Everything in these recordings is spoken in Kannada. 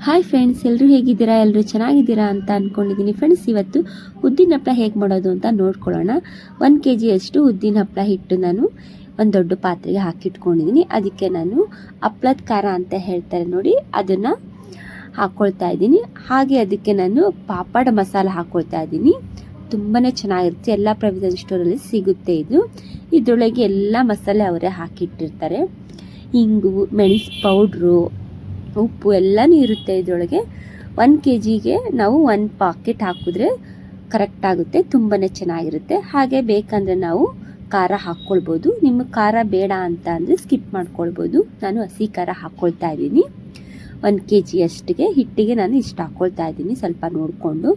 ಹಾಯ್ ಫ್ರೆಂಡ್ಸ್ ಎಲ್ಲರೂ ಹೇಗಿದ್ದೀರಾ? ಎಲ್ಲರೂ ಚೆನ್ನಾಗಿದ್ದೀರಾ ಅಂತ ಅಂದ್ಕೊಂಡಿದ್ದೀನಿ ಫ್ರೆಂಡ್ಸ್ ಇವತ್ತು ಉದ್ದಿನ ಹಪ್ಪಳ ಹೇಗೆ ಮಾಡೋದು ಅಂತ ನೋಡ್ಕೊಳ್ಳೋಣ. ಒಂದು ಕೆ ಜಿಯಷ್ಟು ಉದ್ದಿನ ಹಪ್ಪಳ ಹಿಟ್ಟು ನಾನು ಒಂದು ದೊಡ್ಡ ಪಾತ್ರೆಗೆ ಹಾಕಿಟ್ಕೊಂಡಿದ್ದೀನಿ. ಅದಕ್ಕೆ ನಾನು ಹಪ್ಪಳದ ಖಾರ ಅಂತ ಹೇಳ್ತಾರೆ ನೋಡಿ, ಅದನ್ನು ಹಾಕ್ಕೊಳ್ತಾ ಇದ್ದೀನಿ. ಹಾಗೆ ಅದಕ್ಕೆ ನಾನು ಪಾಪಡ ಮಸಾಲ ಹಾಕ್ಕೊಳ್ತಾ ಇದ್ದೀನಿ. ತುಂಬಾ ಚೆನ್ನಾಗಿರುತ್ತೆ. ಎಲ್ಲ ಸ್ಟೋರ್ ಸ್ಟೋರಲ್ಲಿ ಸಿಗುತ್ತೆ ಇದು. ಇದರೊಳಗೆ ಎಲ್ಲ ಮಸಾಲೆ ಅವರೇ ಹಾಕಿಟ್ಟಿರ್ತಾರೆ. ಇಂಗು, ಮೆಣಸು ಪೌಡ್ರು ಉಪ್ಪು ಎಲ್ಲನೂ ಇರುತ್ತೆ ಇದರೊಳಗೆ. ಒನ್ ಕೆ ಜಿಗೆ ನಾವು ಒಂದು ಪಾಕೆಟ್ ಹಾಕಿದ್ರೆ ಕರೆಕ್ಟ್ ಆಗುತ್ತೆ ತುಂಬಾ ಚೆನ್ನಾಗಿರುತ್ತೆ. ಹಾಗೆ ಬೇಕಂದರೆ ನಾವು ಖಾರ ಹಾಕ್ಕೊಳ್ಬೋದು. ನಿಮಗೆ ಖಾರ ಬೇಡ ಅಂತ ಅಂದರೆ ಸ್ಕಿಪ್ ಮಾಡ್ಕೊಳ್ಬೋದು. ನಾನು ಹಸಿ ಖಾರ ಹಾಕ್ಕೊಳ್ತಾ ಇದ್ದೀನಿ. ಒಂದು ಕೆ ಜಿ ಅಷ್ಟಿಗೆ ಹಿಟ್ಟಿಗೆ ನಾನು ಇಷ್ಟು ಹಾಕ್ಕೊಳ್ತಾ ಇದ್ದೀನಿ ಸ್ವಲ್ಪ ನೋಡಿಕೊಂಡು.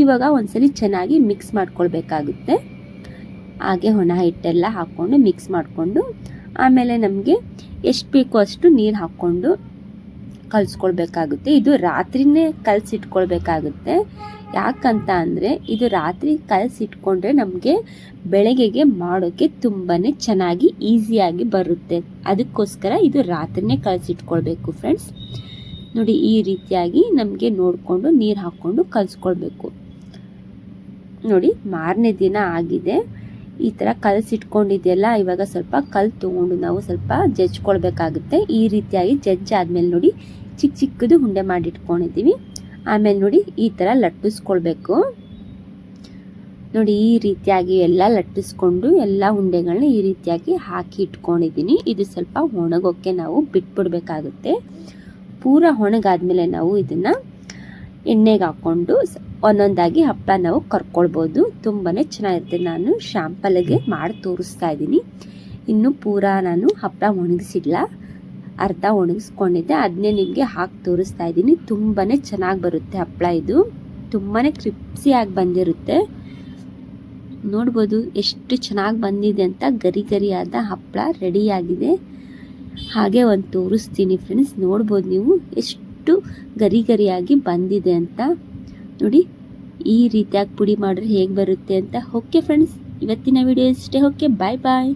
ಇವಾಗ ಒಂದ್ಸಲಿ ಚೆನ್ನಾಗಿ ಮಿಕ್ಸ್ ಮಾಡ್ಕೊಳ್ಬೇಕಾಗುತ್ತೆ. ಹಾಗೆ ಒಣ ಹಿಟ್ಟೆಲ್ಲ ಹಾಕ್ಕೊಂಡು ಮಿಕ್ಸ್ ಮಾಡಿಕೊಂಡು, ಆಮೇಲೆ ನಮಗೆ ಎಷ್ಟು ಬೇಕೋ ಅಷ್ಟು ನೀರು ಹಾಕ್ಕೊಂಡು ಕಲಿಸ್ಕೊಳ್ಬೇಕಾಗುತ್ತೆ. ಇದು ರಾತ್ರಿನೇ ಕಲಸಿಟ್ಕೊಳ್ಬೇಕಾಗುತ್ತೆ. ಯಾಕಂತ ಅಂದರೆ ಇದು ರಾತ್ರಿ ಕಲಸಿಟ್ಕೊಂಡ್ರೆ ನಮಗೆ ಬೆಳಗ್ಗೆಗೆ ಮಾಡೋಕ್ಕೆ ತುಂಬಾ ಚೆನ್ನಾಗಿ ಈಸಿಯಾಗಿ ಬರುತ್ತೆ. ಅದಕ್ಕೋಸ್ಕರ ಇದು ರಾತ್ರಿನೇ ಕಲಸಿಟ್ಕೊಳ್ಬೇಕು ಫ್ರೆಂಡ್ಸ್ ನೋಡಿ, ಈ ರೀತಿಯಾಗಿ ನಮಗೆ ನೋಡಿಕೊಂಡು, ನೀರು ಹಾಕ್ಕೊಂಡು ಕಲಿಸ್ಕೊಳ್ಬೇಕು. ನೋಡಿ, ಮಾರನೇ ದಿನ ಆಗಿದೆ. ಈ ಥರ ಕಲಸಿಟ್ಕೊಂಡಿದೆಯಲ್ಲ ಇವಾಗ ಸ್ವಲ್ಪ ಕಲ್ ತೊಗೊಂಡು ನಾವು ಸ್ವಲ್ಪ ಜಜ್ಕೊಳ್ಬೇಕಾಗುತ್ತೆ. ಈ ರೀತಿಯಾಗಿ ಜಜ್ಜ್ ಆದಮೇಲೆ ನೋಡಿ ಚಿಕ್ಕ ಚಿಕ್ಕದು ಉಂಡೆ ಮಾಡಿಟ್ಕೊಂಡಿದ್ದೀವಿ. ಆಮೇಲೆ ನೋಡಿ ಈ ಥರ ಲಟ್ಟಿಸ್ಕೊಳ್ಬೇಕು. ನೋಡಿ ಈ ರೀತಿಯಾಗಿ ಎಲ್ಲ ಲಟ್ಟಿಸ್ಕೊಂಡು ಎಲ್ಲ ಉಂಡೆಗಳನ್ನ ಈ ರೀತಿಯಾಗಿ ಹಾಕಿ ಇಟ್ಕೊಂಡಿದ್ದೀನಿ. ಇದು ಸ್ವಲ್ಪ ಒಣಗೋಕ್ಕೆ ನಾವು ಬಿಟ್ಬಿಡ್ಬೇಕಾಗುತ್ತೆ. ಪೂರ ಒಣಗಾದ್ಮೇಲೆ ನಾವು ಇದನ್ನು ಎಣ್ಣೆಗೆ ಹಾಕ್ಕೊಂಡು ಒಂದೊಂದಾಗಿ ಹಪ್ಪಳ ನಾವು ಕರ್ಕೊಳ್ಬೋದು. ತುಂಬಾ ಚೆನ್ನಾಗಿರುತ್ತೆ. ನಾನು ಶಾಂಪಲ್ಗೆ ಮಾಡಿ ತೋರಿಸ್ತಾ ಇದ್ದೀನಿ. ಇನ್ನು ಪೂರ ನಾನು ಹಪ್ಪಳ ಒಣಗಿಸಿಲ್ಲ. ಅರ್ಧ ಒಣಗಿಸ್ಕೊಂಡಿದ್ದೆ. ಅದನ್ನೇ ನಿಮಗೆ ಹಾಕಿ ತೋರಿಸ್ತಾ ಇದ್ದೀನಿ. ತುಂಬಾ ಚೆನ್ನಾಗಿ ಬರುತ್ತೆ ಹಪ್ಪಳ ಇದು. ತುಂಬಾ ಕ್ರಿಪ್ಸಿಯಾಗಿ ಬಂದಿರುತ್ತೆ. ನೋಡ್ಬೋದು ಎಷ್ಟು ಚೆನ್ನಾಗಿ ಬಂದಿದೆ ಅಂತ. ಗರಿ ಗರಿಯಾದ ಹಪ್ಪಳ ರೆಡಿಯಾಗಿದೆ ಹಾಗೆ ಒಂದು ತೋರಿಸ್ತೀನಿ ಫ್ರೆಂಡ್ಸ್ ನೋಡ್ಬೋದು ನೀವು ಎಷ್ಟು ಗರಿ ಗರಿಯಾಗಿ ಬಂದಿದೆ ಅಂತ. ನೋಡಿ, ಈ ರೀತಿಯಾಗಿ ಪುಡಿ ಮಾಡಿದ್ರೆ ಹೇಗೆ ಬರುತ್ತೆ ಅಂತ. ಓಕೆ ಫ್ರೆಂಡ್ಸ್ ಇವತ್ತಿನ ವಿಡಿಯೋ ಇಷ್ಟೇ. Okay bye bye